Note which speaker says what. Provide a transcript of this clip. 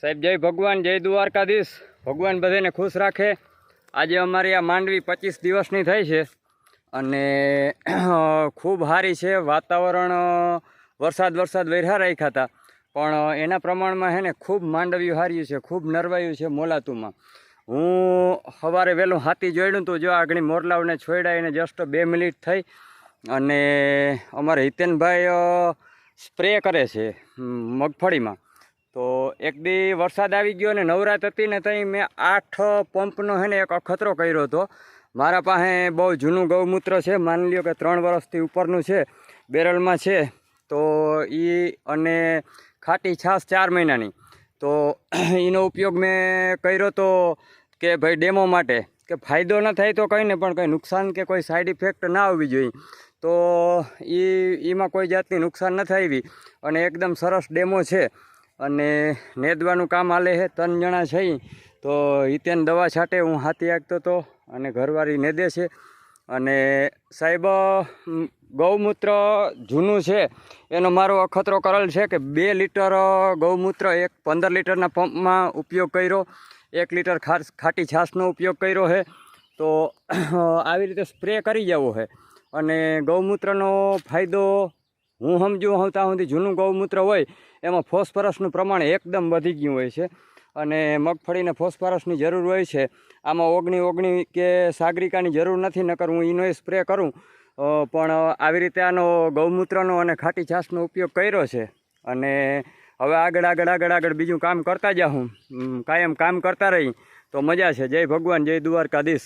Speaker 1: સાહેબ, જય ભગવાન, જય દ્વારકાધીશ. ભગવાન બધાને ખુશ રાખે. આજે અમારી આ માંડવી પચીસ દિવસની થઈ છે અને ખૂબ સારી છે વાતાવરણ વરસાદ વરસાદ વેરહા રાખ્યા હતા. પણ એના પ્રમાણમાં હે ને, ખૂબ માંડવી હાર્યું છે, ખૂબ નરવાયું છે મોલાતુમાં. હું સવારે વહેલું હાથી જોડ્યું તો જો આગળ મોરલાઓને છોડ્યા એને જસ્ટ બે મિનિટ થઈ અને અમારે હિતેનભાઈ સ્પ્રે કરે છે મગફળીમાં. તો એક દી વરસાદ આવી ગયો ને નવરાત હતી ને ત્યાં મેં આઠ પંપનો હે ને એક અખતરો કર્યો હતો. મારા પાસે બહુ જૂનું ગૌમૂત્ર છે. માની લ્યો કે ત્રણ વર્ષથી ઉપરનું છે. બેરલમાં છે. તો એ અને ખાટી છાશ ચાર મહિનાની. તો એનો ઉપયોગ મેં કર્યો તો કે ભાઈ ડેમો માટે. કે ફાયદો ન થાય તો કંઈ ને પણ કંઈ નુકસાન કે કોઈ સાઈડ ઇફેક્ટ ના આવવી જોઈએ. તો એ એમાં કોઈ જાતની નુકસાન ન થાય અને એકદમ સરસ ડેમો છે. અને નેદવાનું કામ હાલે છે, ત્રણ જણા છે તો હિતેન દવા છાંટે, હું હાથી આગતો હતો અને ઘરવાળી નેદે છે. અને સાહેબ ગૌમૂત્ર જૂનું છે. એનો મારો અખતરો કરેલ છે કે બે લીટર ગૌમૂત્ર એક પંદર લીટરના પંપમાં ઉપયોગ કર્યો. એક લીટર ખાસ ખાટી છાશનો ઉપયોગ કર્યો છે. તો આવી રીતે સ્પ્રે કરી જવો છે. અને ગૌમૂત્રનો ફાયદો હું સમજુ હું ત્યાં સુધી જૂનું ગૌમૂત્ર હોય એમાં ફોસ્ફરસનું પ્રમાણ એકદમ વધી ગયું હોય છે. અને મગફળીને ફોસ્ફરસની જરૂર હોય છે. આમાં ઓગણી ઓગણી કે સાગરિકાની જરૂર નથી, નકર હું એનો સ્પ્રે કરું. પણ આવી રીતે આનો ગૌમૂત્રનો અને ખાટી છાશનો ઉપયોગ કર્યો છે. અને હવે આગળ આગળ આગળ આગળ બીજું કામ કરતા જાઉં. કાયમ કામ કરતા રહી. તો મજા છે. જય ભગવાન, જય દ્વારકાધીશ.